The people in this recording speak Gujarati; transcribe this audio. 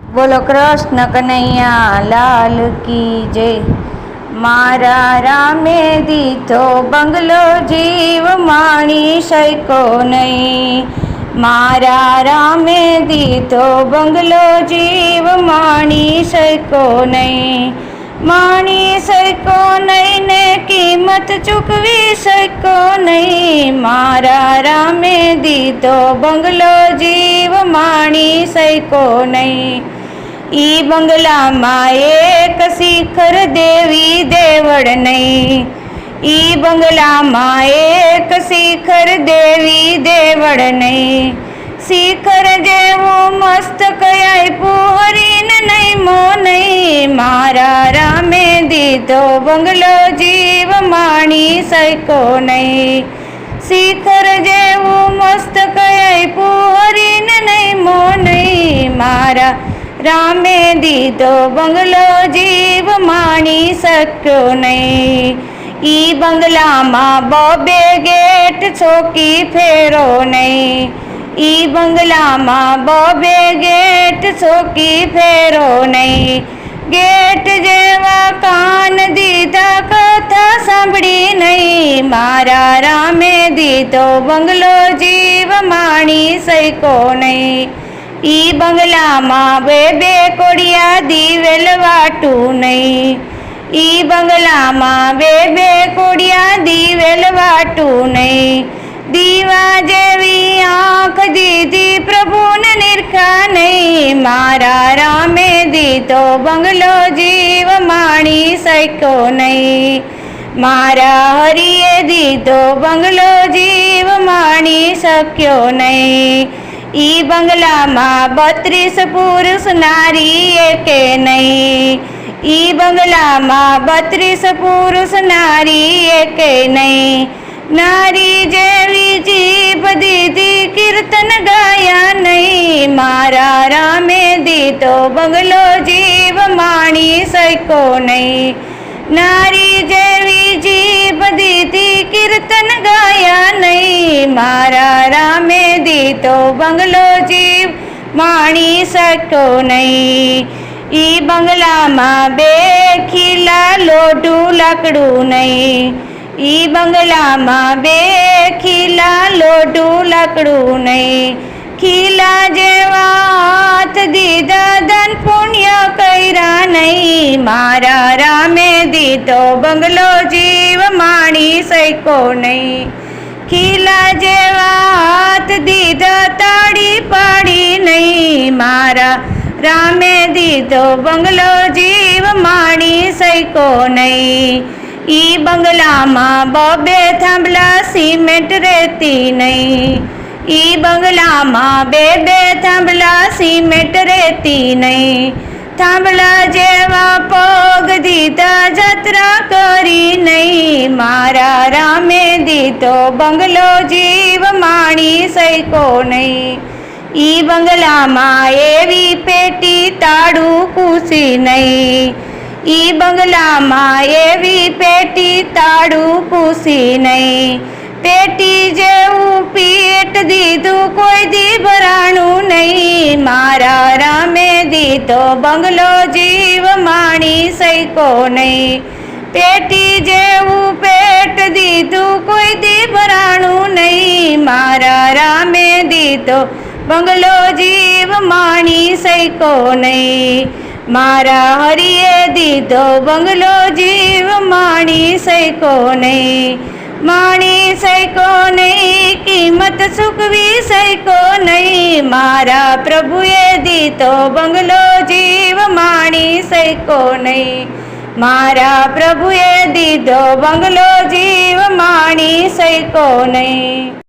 બોલો કૃષ્ણ કનૈયા, લાલ કી જય. મારા રામે દીધો બંગલો જીવ માણી શૈકો નહીં. મારા રામે દીધો બંગલો જીવ માણી શૈકો નહીં. માણી શકો નહીં ને કિંમત ચૂકવી શકો નહીં. મારા રામે દીધો બંગલો જીવ માણી શકો નહીં. ઈ બંગલામાં એક શિખર દેવી દેવળ નહીં. ઈ બંગલામાં એક શિખર દેવી દેવળ નહીં. શિખર જેવું મસ્ત કયાય પૂરીને નહીં, મો નહીં. મારા રામે દીધો બંગલો જીવ માણી શૈકો નહીં. શિખર જેવું મસ્ત કયાય પૂરીને નહીં, મો નહીં. મારા રામે દીધો બંગલો જીવ માણી શક્યો નહીં. ઈ બંગલામાં બબે ગેટ છોકી ફેરો નહીં. ઈ બંગલામાં બબે ગેટ સોકી ફેરો નહીં. ગેટ જેવા કાન દીધા કથા સાંભળી નહીં. મારા રામે દીધો બંગલો જીવ માણી શૈકો નહીં. ઈ બંગલામાં બે બે કોડિયા દિવેલ વાટું નહીં. ઈ બંગલામાં બે બે કોડિયા દિવેલ વાટું નહીં. દીવા જેવી આંખ દીધી પ્રભુને નિરખા નહીં. મારા રામે દીધો બંગલો જીવ માણી શક્યો નહીં. મારા હરિએ દીધો બંગલો જીવ માણી શક્યો નહીં. ઈ બંગલામાં બત્રીસ પુરુષ નારી એકે નહીં? ઈ બંગલામાં બત્રીસ પુરુષ નારી એકે નહીં? નારી જેવી જીભ દીધી કીર્તન ગાયા નહીં. મારા રામે દીધો બંગલો જીવ માણી શક્યો નહીં. નારી જેવી જીભ દીધી કીર્તન ગાયા નહીં. મારા રામે દીધો બંગલો જીવ માણી શક્યો નહીં. ઈ બંગલામાં બે ખીલા લોઢું લાકડું નહીં. ઈ બંગલામાં બે ખીલા લોઢું લાકડું નહીં. ખીલા જેવા હાથ દીધા ધન પુણ્ય કર્યા નહીં. મારા રામે દીધો બંગલો જીવ માણી શૈકો નહીં. ખીલા જેવા હાથ દીધા તાળી પાડી નહીં. મારા રામે દીધો બંગલો જીવ માણી શૈકો નહીં. ઈ બંગલામાં બબે થાંભલા સિમેન્ટ રહેતી નહીં. ઈ બંગલામાં બે બે થાંભલા સિમેન્ટ રહેતી નહીં. થાંભલા જેવા પગ દીધા જત્રા કરી નહીં. મારા રામે દીધો બંગલો જીવ માણી શૈકો નહીં. ઈ બંગલામાં એવી પેટી તાળું કૂસી નહીં. ઈ બંગલામાં એવી પેટી તાળું પૂસી નહીં. પેટી જેવું પેટ દીધું, કોઈ દી ભરાણું નહીં. મારા રામે દીધો બંગલો જીવ માણી શૈકો નહીં. પેટી જેવું પેટ દીધું, કોઈ દી ભરાણું નહીં. મારા રામે દીધો બંગલો જીવ માણી શૈકો નહીં. મારા હરિએ દીધો બંગલો જીવ માણી શૈકો નહીં માણી શૈકો નહીં કિંમત ચૂકવી શૈકો નહીં મારા પ્રભુએ દીધો બંગલો જીવ માણી શૈકો નહીં મારા પ્રભુએ દીધો બંગલો જીવ માણી શૈકો નહીં